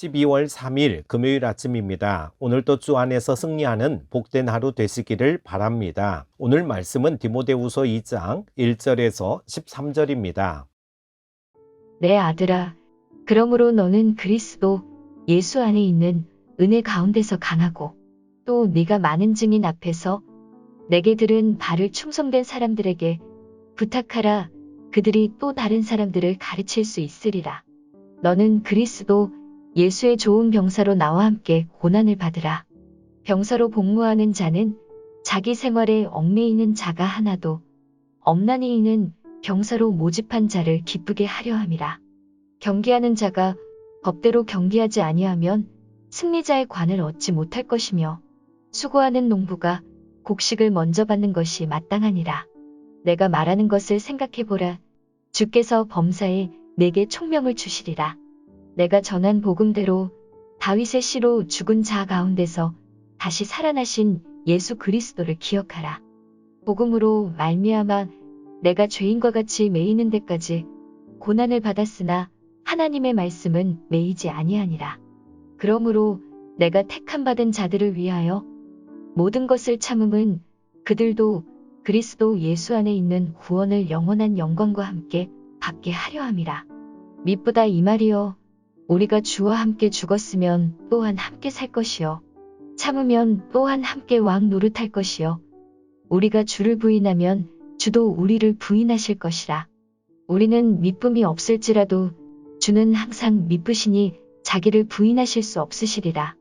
12월 3일 금요일 아침입니다. 오늘도 주 안에서 승리하는 복된 하루 되시기를 바랍니다. 오늘 말씀은 디모데후서 2장 1절에서 13절입니다. 내 아들아, 그러므로 너는 그리스도 예수 안에 있는 은혜 가운데서 강하고 또 네가 많은 증인 앞에서 내게 들은 바를 충성된 사람들에게 부탁하라. 그들이 또 다른 사람들을 가르칠 수 있으리라. 너는 그리스도 예수의 좋은 병사로 나와 함께 고난을 받으라. 병사로 복무하는 자는 자기 생활에 얽매이는 자가 하나도 없나니 이는 병사로 모집한 자를 기쁘게 하려 함이라. 경기하는 자가 법대로 경기하지 아니하면 승리자의 관을 얻지 못할 것이며 수고하는 농부가 곡식을 먼저 받는 것이 마땅하니라. 내가 말하는 것을 생각해 보라. 주께서 범사에 내게 총명을 주시리라. 내가 전한 복음대로 다윗의 씨로 죽은 자 가운데서 다시 살아나신 예수 그리스도를 기억하라. 복음으로 말미암아 내가 죄인과 같이 매이는 데까지 고난을 받았으나 하나님의 말씀은 매이지 아니하니라. 그러므로 내가 택함 받은 자들을 위하여 모든 것을 참음은 그들도 그리스도 예수 안에 있는 구원을 영원한 영광과 함께 받게 하려 함이라. 미쁘다 이 말이여. 우리가 주와 함께 죽었으면 또한 함께 살 것이요. 참으면 또한 함께 왕 노릇할 것이요. 우리가 주를 부인하면 주도 우리를 부인하실 것이라. 우리는 미쁨이 없을지라도 주는 항상 미쁘시니 자기를 부인하실 수 없으시리라.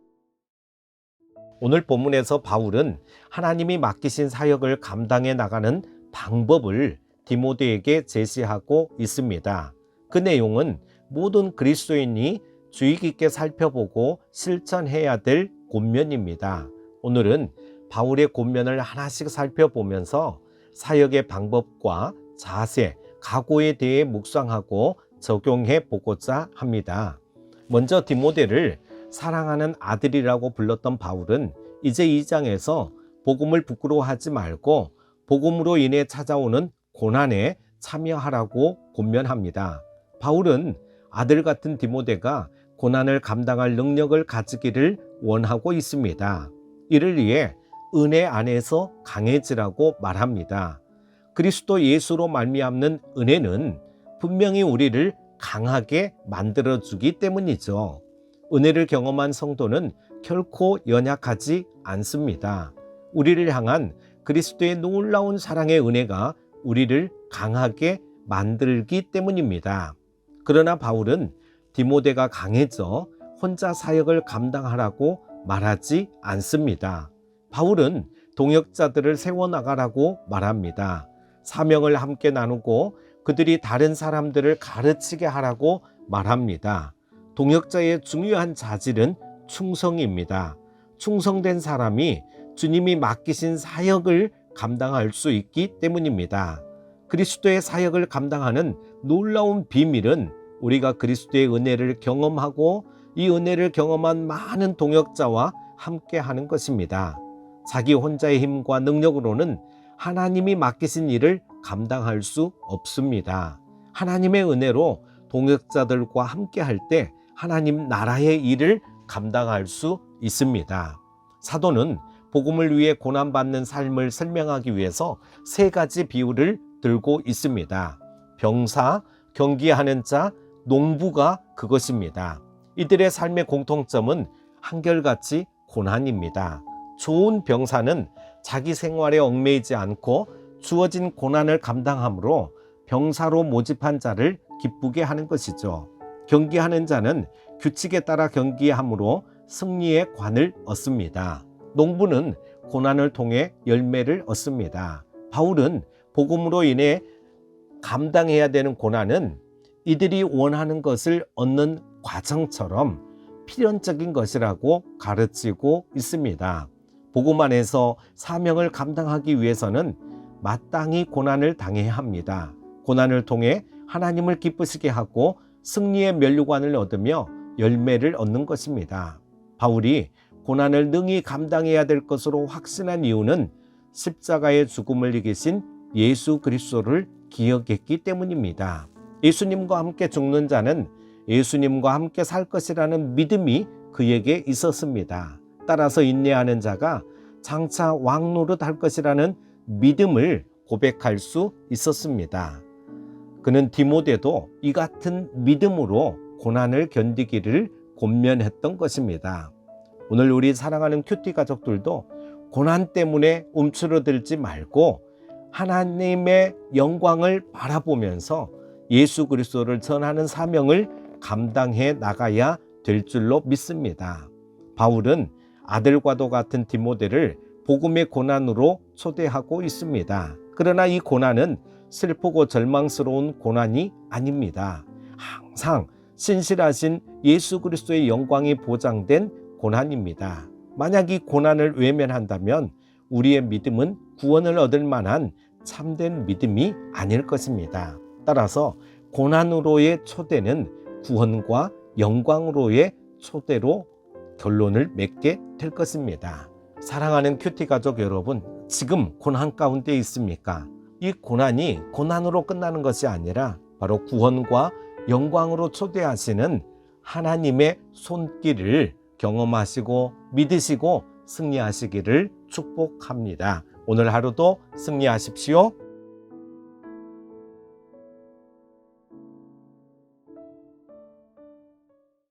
오늘 본문에서 바울은 하나님이 맡기신 사역을 감당해 나가는 방법을 디모데에게 제시하고 있습니다. 그 내용은 모든 그리스도인이 주의 깊게 살펴보고 실천해야 될 권면입니다. 오늘은 바울의 권면을 하나씩 살펴보면서 사역의 방법과 자세, 각오에 대해 묵상하고 적용해 보고자 합니다. 먼저 디모데를 사랑하는 아들이라고 불렀던 바울은 이제 2장에서 복음을 부끄러워하지 말고 복음으로 인해 찾아오는 고난에 참여하라고 권면합니다. 바울은 아들 같은 디모데가 고난을 감당할 능력을 가지기를 원하고 있습니다. 이를 위해 은혜 안에서 강해지라고 말합니다. 그리스도 예수로 말미암는 은혜는 분명히 우리를 강하게 만들어 주기 때문이죠. 은혜를 경험한 성도는 결코 연약하지 않습니다. 우리를 향한 그리스도의 놀라운 사랑의 은혜가 우리를 강하게 만들기 때문입니다. 그러나 바울은 디모데가 강해져 혼자 사역을 감당하라고 말하지 않습니다. 바울은 동역자들을 세워나가라고 말합니다. 사명을 함께 나누고 그들이 다른 사람들을 가르치게 하라고 말합니다. 동역자의 중요한 자질은 충성입니다. 충성된 사람이 주님이 맡기신 사역을 감당할 수 있기 때문입니다. 그리스도의 사역을 감당하는 놀라운 비밀은 우리가 그리스도의 은혜를 경험하고 이 은혜를 경험한 많은 동역자와 함께 하는 것입니다. 자기 혼자의 힘과 능력으로는 하나님이 맡기신 일을 감당할 수 없습니다. 하나님의 은혜로 동역자들과 함께 할 때 하나님 나라의 일을 감당할 수 있습니다. 사도는 복음을 위해 고난받는 삶을 설명하기 위해서 세 가지 비유를 들고 있습니다. 병사, 경기하는 자, 농부가 그것입니다. 이들의 삶의 공통점은 한결같이 고난입니다. 좋은 병사는 자기 생활에 얽매이지 않고 주어진 고난을 감당함으로 병사로 모집한 자를 기쁘게 하는 것이죠. 경기하는 자는 규칙에 따라 경기함으로 승리의 관을 얻습니다. 농부는 고난을 통해 열매를 얻습니다. 바울은 복음으로 인해 감당해야 되는 고난은 이들이 원하는 것을 얻는 과정처럼 필연적인 것이라고 가르치고 있습니다. 복음 안에서 사명을 감당하기 위해서는 마땅히 고난을 당해야 합니다. 고난을 통해 하나님을 기쁘시게 하고 승리의 면류관을 얻으며 열매를 얻는 것입니다. 바울이 고난을 능히 감당해야 될 것으로 확신한 이유는 십자가의 죽음을 이기신 예수 그리스도를 기억했기 때문입니다. 예수님과 함께 죽는 자는 예수님과 함께 살 것이라는 믿음이 그에게 있었습니다. 따라서 인내하는 자가 장차 왕 노릇 할 것이라는 믿음을 고백할 수 있었습니다. 그는 디모데도 이 같은 믿음으로 고난을 견디기를 권면했던 것입니다. 오늘 우리 사랑하는 큐티 가족들도 고난 때문에 움츠러들지 말고 하나님의 영광을 바라보면서 예수 그리스도를 전하는 사명을 감당해 나가야 될 줄로 믿습니다. 바울은 아들과도 같은 디모데를 복음의 고난으로 초대하고 있습니다. 그러나 이 고난은 슬프고 절망스러운 고난이 아닙니다. 항상 신실하신 예수 그리스도의 영광이 보장된 고난입니다. 만약 이 고난을 외면한다면 우리의 믿음은 구원을 얻을 만한 참된 믿음이 아닐 것입니다. 따라서 고난으로의 초대는 구원과 영광으로의 초대로 결론을 맺게 될 것입니다. 사랑하는 큐티 가족 여러분, 지금 고난 가운데 있습니까? 이 고난이 고난으로 끝나는 것이 아니라 바로 구원과 영광으로 초대하시는 하나님의 손길을 경험하시고 믿으시고 승리하시기를 축복합니다. 오늘 하루도 승리하십시오.